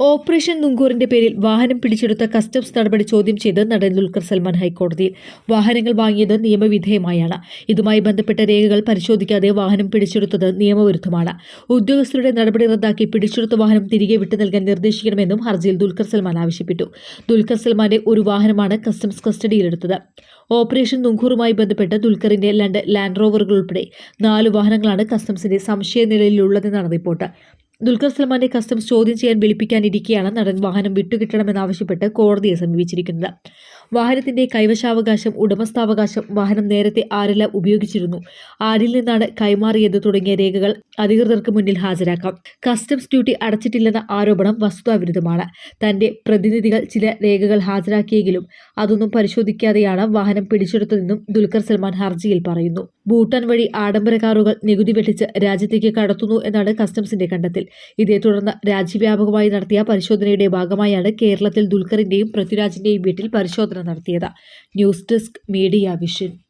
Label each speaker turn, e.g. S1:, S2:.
S1: Operation നുങ്കൂറിന്റെ പേരിൽ വാഹനം പിടിച്ചെടുത്ത കസ്റ്റംസ് നടപടി ചോദ്യം ചെയ്ത് നടൻ ദുൽഖർ സൽമാൻ ഹൈക്കോടതിയിൽ വാഹനങ്ങൾ വാങ്ങിയത് നിയമവിധേയമായാണ്. ഇതുമായി ബന്ധപ്പെട്ട രേഖകൾ പരിശോധിക്കാതെ വാഹനം പിടിച്ചെടുത്തത് നിയമവിരുദ്ധമാണ്. ഉദ്യോഗസ്ഥരുടെ നടപടി റദ്ദാക്കി പിടിച്ചെടുത്ത വാഹനം തിരികെ വിട്ടു നൽകാൻ നിർദ്ദേശിക്കണമെന്നും ഹർജിയിൽ ദുൽഖർ സൽമാൻ ആവശ്യപ്പെട്ടു. ദുൽഖർ സൽമാന്റെ ഒരു വാഹനമാണ് കസ്റ്റംസ് കസ്റ്റഡിയിലെടുത്തത്. ഓപ്പറേഷൻ നുങ്കൂറുമായി ബന്ധപ്പെട്ട് ദുൽഖറിന്റെ രണ്ട് ലാൻഡ് റോവറുകൾ ഉൾപ്പെടെ നാല് വാഹനങ്ങളാണ് കസ്റ്റംസിന്റെ സംശയ നിലയിലുള്ളതെന്നാണ് റിപ്പോർട്ട്. ദുൽഖർ സൽമാന്റെ കസ്റ്റംസ് ചോദ്യം ചെയ്യാൻ വിളിപ്പിക്കാനിരിക്കെയാണ് നടൻ വാഹനം വിട്ടുകിട്ടണമെന്നാവശ്യപ്പെട്ട് കോടതിയെ സമീപിച്ചിരിക്കുന്നത്. വാഹനത്തിന്റെ കൈവശാവകാശം ഉടമസ്ഥാവകാശം വാഹനം നേരത്തെ ആരെല്ലാം ഉപയോഗിച്ചിരുന്നു ആരിൽ നിന്നാണ് കൈമാറിയത് തുടങ്ങിയ രേഖകൾ അധികൃതർക്ക് മുന്നിൽ ഹാജരാക്കാം. കസ്റ്റംസ് ഡ്യൂട്ടി അടച്ചിട്ടില്ലെന്ന ആരോപണം വസ്തുതാവിരുദ്ധമാണ്. തന്റെ പ്രതിനിധികൾ ചില രേഖകൾ ഹാജരാക്കിയെങ്കിലും അതൊന്നും പരിശോധിക്കാതെയാണ് വാഹനം പിടിച്ചെടുത്തതെന്നും ദുൽഖർ സൽമാൻ ഹർജിയിൽ പറയുന്നു. ഭൂട്ടാൻ വഴി ആഡംബര കാറുകൾ നികുതി വെട്ടിച്ച് രാജ്യത്തേക്ക് കടത്തുന്നു എന്നാണ് കസ്റ്റംസിന്റെ കണ്ടെത്തൽ. ഇതേ തുടർന്ന് രാജ്യവ്യാപകമായി നടത്തിയ പരിശോധനയുടെ ഭാഗമായാണ് കേരളത്തിൽ ദുൽഖറിന്റെയും പൃഥ്വിരാജിന്റെയും വീട്ടിൽ പരിശോധന നടത്തിയത്. News desk media vision.